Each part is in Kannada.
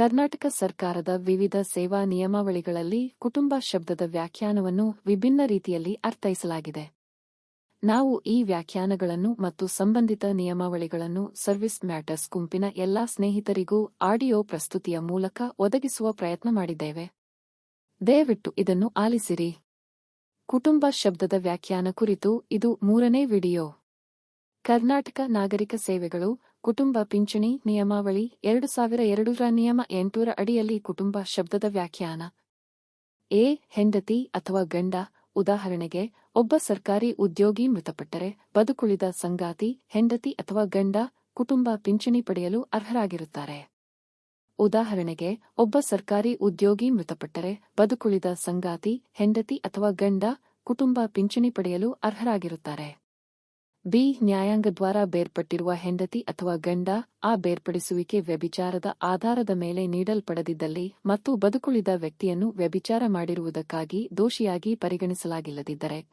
ಕರ್ನಾಟಕ ಸರ್ಕಾರದ ವಿವಿಧ ಸೇವಾ ನಿಯಮಾವಳಿಗಳಲ್ಲಿ ಕುಟುಂಬ ಶಬ್ದದ ವ್ಯಾಖ್ಯಾನವನ್ನು ವಿಭಿನ್ನ ರೀತಿಯಲ್ಲಿ ಅರ್ಥೈಸಲಾಗಿದೆ. ನಾವು ಈ ವ್ಯಾಖ್ಯಾನಗಳನ್ನು ಮತ್ತು ಸಂಬಂಧಿತ ನಿಯಮಾವಳಿಗಳನ್ನು ಸರ್ವಿಸ್ ಮ್ಯಾಟರ್ಸ್ ಗುಂಪಿನ ಎಲ್ಲಾ ಸ್ನೇಹಿತರಿಗೂ ಆಡಿಯೋ ಪ್ರಸ್ತುತಿಯ ಮೂಲಕ ಒದಗಿಸುವ ಪ್ರಯತ್ನ ಮಾಡಿದ್ದೇವೆ. ದಯವಿಟ್ಟು ಇದನ್ನು ಆಲಿಸಿರಿ. ಕುಟುಂಬ ಶಬ್ದದ ವ್ಯಾಖ್ಯಾನ ಕುರಿತು ಇದು ಮೂರನೇ ವಿಡಿಯೋ. ಕರ್ನಾಟಕ ನಾಗರಿಕ ಸೇವೆಗಳು ಕುಟುಂಬ ಪಿಂಚಣಿ ನಿಯಮಾವಳಿ ಎರಡು ಸಾವಿರ ಎರಡರ ನಿಯಮ ಎಂಟೂರ ಅಡಿಯಲ್ಲಿ ಕುಟುಂಬ ಶಬ್ದದ ವ್ಯಾಖ್ಯಾನ. ಎ. ಹೆಂಡತಿ ಅಥವಾ ಗಂಡ. ಉದಾಹರಣೆಗೆ, ಒಬ್ಬ ಸರ್ಕಾರಿ ಉದ್ಯೋಗಿ ಮೃತಪಟ್ಟರೆ ಬದುಕುಳಿದ ಸಂಗಾತಿ, ಹೆಂಡತಿ ಅಥವಾ ಗಂಡ ಕುಟುಂಬ ಪಿಂಚಣಿ ಪಡೆಯಲು ಅರ್ಹರಾಗಿರುತ್ತಾರೆ. ಉದಾಹರಣೆಗೆ, ಒಬ್ಬ ಸರ್ಕಾರಿ ಉದ್ಯೋಗಿ ಮೃತಪಟ್ಟರೆ ಬದುಕುಳಿದ ಸಂಗಾತಿ, ಹೆಂಡತಿ ಅಥವಾ ಗಂಡ ಕುಟುಂಬ ಪಿಂಚಣಿ ಪಡೆಯಲು ಅರ್ಹರಾಗಿರುತ್ತಾರೆ. ಬಿ. ನ್ಯಾಯಾಂಗದ್ವಾರ ಬೇರ್ಪಟ್ಟಿರುವ ಹೆಂಡತಿ ಅಥವಾ ಗಂಡ ಆ ಬೇರ್ಪಡಿಸುವಿಕೆ ವ್ಯಭಿಚಾರದ ಆಧಾರದ ಮೇಲೆ ನೀಡಲ್ಪಡದಿದ್ದಲ್ಲಿ ಮತ್ತು ಬದುಕುಳಿದ ವ್ಯಕ್ತಿಯನ್ನು ವ್ಯಭಿಚಾರ ಮಾಡಿರುವುದಕ್ಕಾಗಿ ದೋಷಿಯಾಗಿ ಪರಿಗಣಿಸಲಾಗಿಲ್ಲದಿದ್ದರೆ.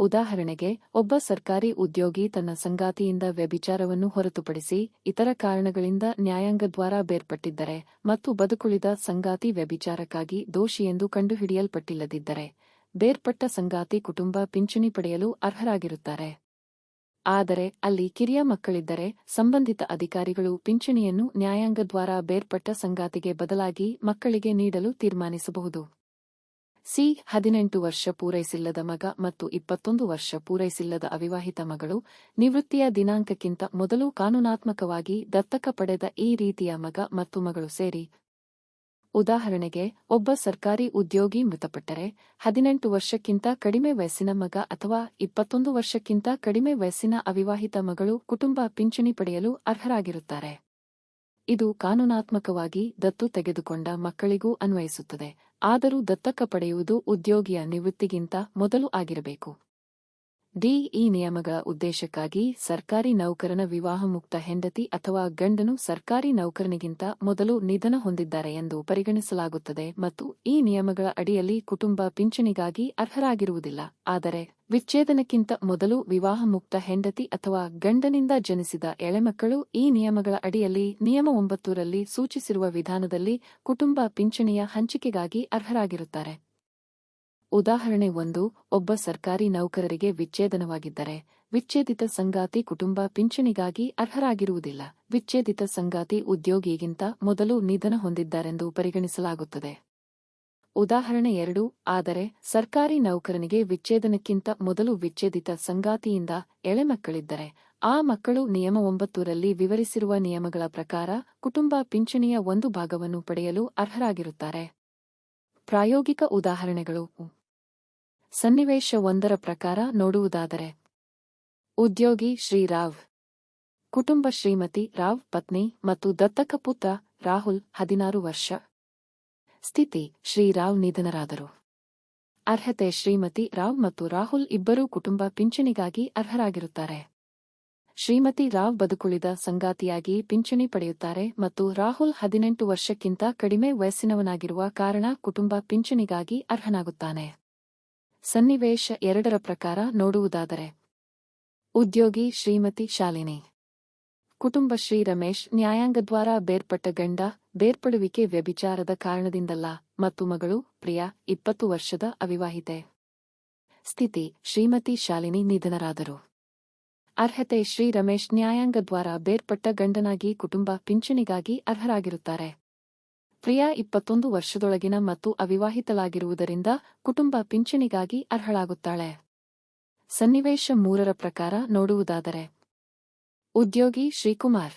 ಉದಾಹರಣೆಗೆ, ಒಬ್ಬ ಸರ್ಕಾರಿ ಉದ್ಯೋಗಿ ತನ್ನ ಸಂಗಾತಿಯಿಂದ ವ್ಯಭಿಚಾರವನ್ನು ಹೊರತುಪಡಿಸಿ ಇತರ ಕಾರಣಗಳಿಂದ ನ್ಯಾಯಾಂಗದ್ವಾರ ಬೇರ್ಪಟ್ಟಿದ್ದರೆ ಮತ್ತು ಬದುಕುಳಿದ ಸಂಗಾತಿ ವ್ಯಭಿಚಾರಕ್ಕಾಗಿ ದೋಷಿಯೆಂದು ಕಂಡುಹಿಡಿಯಲ್ಪಟ್ಟಿಲ್ಲದಿದ್ದರೆ, ಬೇರ್ಪಟ್ಟ ಸಂಗಾತಿ ಕುಟುಂಬ ಪಿಂಚಣಿ ಪಡೆಯಲು ಅರ್ಹರಾಗಿರುತ್ತಾರೆ. ಆದರೆ ಅಲ್ಲಿ ಕಿರಿಯ ಮಕ್ಕಳಿದ್ದರೆ ಸಂಬಂಧಿತ ಅಧಿಕಾರಿಗಳು ಪಿಂಚಣಿಯನ್ನು ನ್ಯಾಯಾಂಗದ್ವಾರ ಬೇರ್ಪಟ್ಟ ಸಂಗಾತಿಗೆ ಬದಲಾಗಿ ಮಕ್ಕಳಿಗೆ ನೀಡಲು ತೀರ್ಮಾನಿಸಬಹುದು. ಸಿ. ಹದಿನೆಂಟು ವರ್ಷ ಪೂರೈಸಿಲ್ಲದ ಮಗ ಮತ್ತು ಇಪ್ಪತ್ತೊಂದು ವರ್ಷ ಪೂರೈಸಿಲ್ಲದ ಅವಿವಾಹಿತ ಮಗಳು ನಿವೃತ್ತಿಯ ದಿನಾಂಕಕ್ಕಿಂತ ಮೊದಲು ಕಾನೂನಾತ್ಮಕವಾಗಿ ದತ್ತಕ ಪಡೆದ ಈ ರೀತಿಯ ಮಗ ಮತ್ತು ಮಗಳು ಸೇರಿ ಉದಾಹರಣೆಗೆ, ಒಬ್ಬ ಸರ್ಕಾರಿ ಉದ್ಯೋಗಿ ಮೃತಪಟ್ಟರೆ, ಹದಿನೆಂಟು ವರ್ಷಕ್ಕಿಂತ ಕಡಿಮೆ ವಯಸ್ಸಿನ ಮಗ ಅಥವಾ ಇಪ್ಪತ್ತೊಂದು ವರ್ಷಕ್ಕಿಂತ ಕಡಿಮೆ ವಯಸ್ಸಿನ ಅವಿವಾಹಿತ ಮಗಳು ಕುಟುಂಬ ಪಿಂಚಣಿ ಪಡೆಯಲು ಅರ್ಹರಾಗಿರುತ್ತಾರೆ. ಇದು ಕಾನೂನಾತ್ಮಕವಾಗಿ ದತ್ತು ತೆಗೆದುಕೊಂಡ ಮಕ್ಕಳಿಗೂ ಅನ್ವಯಿಸುತ್ತದೆ, ಆದರೂ ದತ್ತಕ ಪಡೆಯುವುದು ಉದ್ಯೋಗಿಯ ನಿವೃತ್ತಿಗಿಂತ ಮೊದಲು ಆಗಿರಬೇಕು. ಡಿ ಈ ನಿಯಮಗಳ ಉದ್ದೇಶಕ್ಕಾಗಿ ಸರ್ಕಾರಿ ನೌಕರನ ವಿವಾಹ ಮುಕ್ತ ಹೆಂಡತಿ ಅಥವಾ ಗಂಡನು ಸರ್ಕಾರಿ ನೌಕರನಿಗಿಂತ ಮೊದಲು ನಿಧನ ಹೊಂದಿದ್ದಾರೆ ಎಂದು ಪರಿಗಣಿಸಲಾಗುತ್ತದೆ ಮತ್ತು ಈ ನಿಯಮಗಳ ಅಡಿಯಲ್ಲಿ ಕುಟುಂಬ ಪಿಂಚಣಿಗಾಗಿ ಅರ್ಹರಾಗಿರುವುದಿಲ್ಲ. ಆದರೆ ವಿಚ್ಛೇದನಕ್ಕಿಂತ ಮೊದಲು ವಿವಾಹ ಮುಕ್ತ ಹೆಂಡತಿ ಅಥವಾ ಗಂಡನಿಂದ ಜನಿಸಿದ ಎಳೆಮಕ್ಕಳು ಈ ನಿಯಮಗಳ ಅಡಿಯಲ್ಲಿ ನಿಯಮ ಒಂಬತ್ತರಲ್ಲಿ ಸೂಚಿಸಿರುವ ವಿಧಾನದಲ್ಲಿ ಕುಟುಂಬ ಪಿಂಚಣಿಯ ಹಂಚಿಕೆಗಾಗಿ ಅರ್ಹರಾಗಿರುತ್ತಾರೆ. ಉದಾಹರಣೆ ಒಂದು, ಒಬ್ಬ ಸರ್ಕಾರಿ ನೌಕರರಿಗೆ ವಿಚ್ಛೇದನವಾಗಿದ್ದರೆ, ವಿಚ್ಛೇದಿತ ಸಂಗಾತಿ ಕುಟುಂಬ ಪಿಂಚಣಿಗಾಗಿ ಅರ್ಹರಾಗಿರುವುದಿಲ್ಲ. ವಿಚ್ಛೇದಿತ ಸಂಗಾತಿ ಉದ್ಯೋಗಿಗಿಂತ ಮೊದಲು ನಿಧನ ಹೊಂದಿದ್ದಾರೆಂದು ಪರಿಗಣಿಸಲಾಗುತ್ತದೆ. ಉದಾಹರಣೆ ಎರಡು, ಆದರೆ ಸರ್ಕಾರಿ ನೌಕರನಿಗೆ ವಿಚ್ಛೇದನಕ್ಕಿಂತ ಮೊದಲು ವಿಚ್ಛೇದಿತ ಸಂಗಾತಿಯಿಂದ ಎಳೆಮಕ್ಕಳಿದ್ದರೆ ಆ ಮಕ್ಕಳು ನಿಯಮ ಒಂಬತ್ತರಲ್ಲಿ ವಿವರಿಸಿರುವ ನಿಯಮಗಳ ಪ್ರಕಾರ ಕುಟುಂಬ ಪಿಂಚಣಿಯ ಒಂದು ಭಾಗವನ್ನು ಪಡೆಯಲು ಅರ್ಹರಾಗಿರುತ್ತಾರೆ. ಪ್ರಾಯೋಗಿಕ ಉದಾಹರಣೆಗಳು ಸನ್ನಿವೇಶ ಒಂದರ ಪ್ರಕಾರ ನೋಡುವುದಾದರೆ. ಉದ್ಯೋಗಿ ಶ್ರೀರಾವ್ ಕುಟುಂಬ ಶ್ರೀಮತಿ ರಾವ್ ಪತ್ನಿ ಮತ್ತು ದತ್ತಕ ಪುತ್ರ ರಾಹುಲ್ ಹದಿನಾರು ವರ್ಷ. ಸ್ಥಿತಿ ಶ್ರೀರಾವ್ ನಿಧನರಾದರು. ಅರ್ಹತೆ, ಶ್ರೀಮತಿ ರಾವ್ ಮತ್ತು ರಾಹುಲ್ ಇಬ್ಬರೂ ಕುಟುಂಬ ಪಿಂಚಣಿಗಾಗಿ ಅರ್ಹರಾಗಿರುತ್ತಾರೆ. ಶ್ರೀಮತಿ ರಾವ್ ಬದುಕುಳಿದ ಸಂಗಾತಿಯಾಗಿ ಪಿಂಚಣಿ ಪಡೆಯುತ್ತಾರೆ ಮತ್ತು ರಾಹುಲ್ ಹದಿನೆಂಟು ವರ್ಷಕ್ಕಿಂತ ಕಡಿಮೆ ವಯಸ್ಸಿನವನಾಗಿರುವ ಕಾರಣ ಕುಟುಂಬ ಪಿಂಚಣಿಗಾಗಿ ಅರ್ಹನಾಗುತ್ತಾನೆ. ಸನ್ನಿವೇಶ ಎರಡರ ಪ್ರಕಾರ ನೋಡುವುದಾದರೆ. ಉದ್ಯೋಗಿ ಶ್ರೀಮತಿ ಶಾಲಿನಿ. ಕುಟುಂಬ ಶ್ರೀ ರಮೇಶ್ ನ್ಯಾಯಾಂಗದ್ವಾರ ಬೇರ್ಪಟ್ಟ ಗಂಡ, ಬೇರ್ಪಡುವಿಕೆ ವ್ಯಭಿಚಾರದ ಕಾರಣದಿಂದಲ್ಲ ಮತ್ತು ಮಗಳು ಪ್ರಿಯಾ, ಇಪ್ಪತ್ತು ವರ್ಷದ ಅವಿವಾಹಿತೆ. ಸ್ಥಿತಿ, ಶ್ರೀಮತಿ ಶಾಲಿನಿ ನಿಧನರಾದರು. ಅರ್ಹತೆ ಶ್ರೀ ರಮೇಶ್ ನ್ಯಾಯಾಂಗದ್ವಾರ ಬೇರ್ಪಟ್ಟ ಗಂಡನಾಗಿ ಕುಟುಂಬ ಪಿಂಚಣಿಗಾಗಿ ಅರ್ಹರಾಗಿರುತ್ತಾರೆ. ಪ್ರಿಯಾ ಇಪ್ಪತ್ತೊಂದು ವರ್ಷದೊಳಗಿನ ಮತ್ತು ಅವಿವಾಹಿತಳಾಗಿರುವುದರಿಂದ ಕುಟುಂಬ ಪಿಂಚಣಿಗಾಗಿ ಅರ್ಹಳಾಗುತ್ತಾಳೆ. ಸನ್ನಿವೇಶ ಮೂರರ ಪ್ರಕಾರ ನೋಡುವುದಾದರೆ. ಉದ್ಯೋಗಿ ಶ್ರೀಕುಮಾರ್.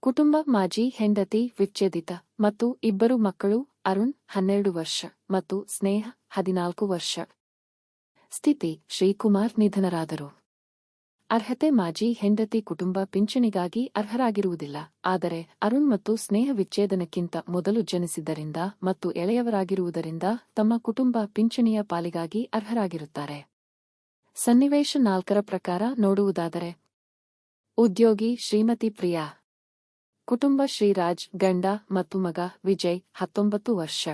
ಕುಟುಂಬ ಮಾಜಿ ಹೆಂಡತಿ ವಿಚ್ಛೇದಿತ ಮತ್ತು ಇಬ್ಬರು ಮಕ್ಕಳು ಅರುಣ್ ಹನ್ನೆರಡು ವರ್ಷ ಮತ್ತು ಸ್ನೇಹ ಹದಿನಾಲ್ಕು ವರ್ಷ. ಸ್ಥಿತಿ ಶ್ರೀಕುಮಾರ್ ನಿಧನರಾದರು. ಅರ್ಹತೆ ಮಾಜಿ ಹೆಂಡತಿ ಕುಟುಂಬ ಪಿಂಚಣಿಗಾಗಿ ಅರ್ಹರಾಗಿರುವುದಿಲ್ಲ. ಆದರೆ ಅರುಣ್ ಮತ್ತು ಸ್ನೇಹ ವಿಚ್ಛೇದನಕ್ಕಿಂತ ಮೊದಲು ಜನಿಸಿದ್ದರಿಂದ ಮತ್ತು ಎಳೆಯವರಾಗಿರುವುದರಿಂದ ತಮ್ಮ ಕುಟುಂಬ ಪಿಂಚಣಿಯ ಪಾಲಿಗಾಗಿ ಅರ್ಹರಾಗಿರುತ್ತಾರೆ. ಸನ್ನಿವೇಶ ನಾಲ್ಕರ ಪ್ರಕಾರ ನೋಡುವುದಾದರೆ, ಉದ್ಯೋಗಿ ಶ್ರೀಮತಿ ಪ್ರಿಯಾ, ಕುಟುಂಬ ಶ್ರೀರಾಜ್, ಗಂಡ ಮತ್ತು ಮಗ ವಿಜಯ್, ಹತ್ತೊಂಬತ್ತು ವರ್ಷ.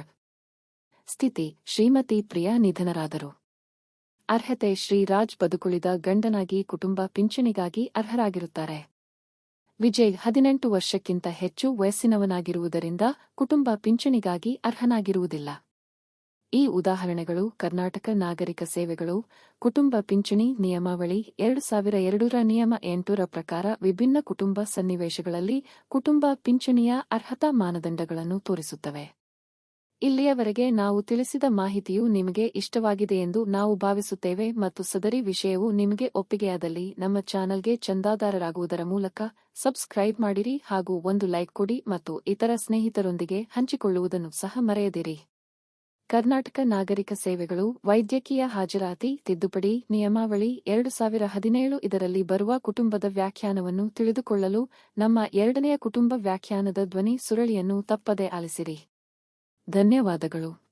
ಸ್ಥಿತಿ, ಶ್ರೀಮತಿ ಪ್ರಿಯಾ ನಿಧನರಾದರು. ಅರ್ಹತೆ ಶ್ರೀರಾಜ್ ಬದುಕುಳಿದ ಗಂಡನಾಗಿ ಕುಟುಂಬ ಪಿಂಚಣಿಗಾಗಿ ಅರ್ಹರಾಗಿರುತ್ತಾರೆ. ವಿಜಯ್ ಹದಿನೆಂಟು ವರ್ಷಕ್ಕಿಂತ ಹೆಚ್ಚು ವಯಸ್ಸಿನವನಾಗಿರುವುದರಿಂದ ಕುಟುಂಬ ಪಿಂಚಣಿಗಾಗಿ ಅರ್ಹನಾಗಿರುವುದಿಲ್ಲ. ಈ ಉದಾಹರಣೆಗಳು ಕರ್ನಾಟಕ ನಾಗರಿಕ ಸೇವೆಗಳು, ಕುಟುಂಬ ಪಿಂಚಣಿ ನಿಯಮಾವಳಿ ಎರಡು ಸಾವಿರ ಎರಡರ ನಿಯಮ ಎಂಟರ ಪ್ರಕಾರ ವಿಭಿನ್ನ ಕುಟುಂಬ ಸನ್ನಿವೇಶಗಳಲ್ಲಿ ಕುಟುಂಬ ಪಿಂಚಣಿಯ ಅರ್ಹತಾ ಮಾನದಂಡಗಳನ್ನು ತೋರಿಸುತ್ತವೆ. ಇಲ್ಲಿಯವರೆಗೆ ನಾವು ತಿಳಿಸಿದ ಮಾಹಿತಿಯು ನಿಮಗೆ ಇಷ್ಟವಾಗಿದೆಯೆಂದು ನಾವು ಭಾವಿಸುತ್ತೇವೆ ಮತ್ತು ಸದರಿ ವಿಷಯವು ನಿಮಗೆ ಒಪ್ಪಿಗೆಯಾದಲ್ಲಿ ನಮ್ಮ ಚಾನಲ್ಗೆ ಚಂದಾದಾರರಾಗುವುದರ ಮೂಲಕ ಸಬ್ಸ್ಕ್ರೈಬ್ ಮಾಡಿರಿ ಹಾಗೂ ಒಂದು ಲೈಕ್ ಕೊಡಿ ಮತ್ತು ಇತರ ಸ್ನೇಹಿತರೊಂದಿಗೆ ಹಂಚಿಕೊಳ್ಳುವುದನ್ನು ಸಹ ಮರೆಯದಿರಿ. ಕರ್ನಾಟಕ ನಾಗರಿಕ ಸೇವೆಗಳು, ವೈದ್ಯಕೀಯ ಹಾಜರಾತಿ, ತಿದ್ದುಪಡಿ, ನಿಯಮಾವಳಿ ಎರಡು ಸಾವಿರ ಹದಿನೇಳು ಇದರಲ್ಲಿ ಬರುವ ಕುಟುಂಬದ ವ್ಯಾಖ್ಯಾನವನ್ನು ತಿಳಿದುಕೊಳ್ಳಲು ನಮ್ಮ ಎರಡನೆಯ ಕುಟುಂಬ ವ್ಯಾಖ್ಯಾನದ ಧ್ವನಿ ಸುರಳಿಯನ್ನು ತಪ್ಪದೆ ಆಲಿಸಿರಿ. ಧನ್ಯವಾದಗಳು.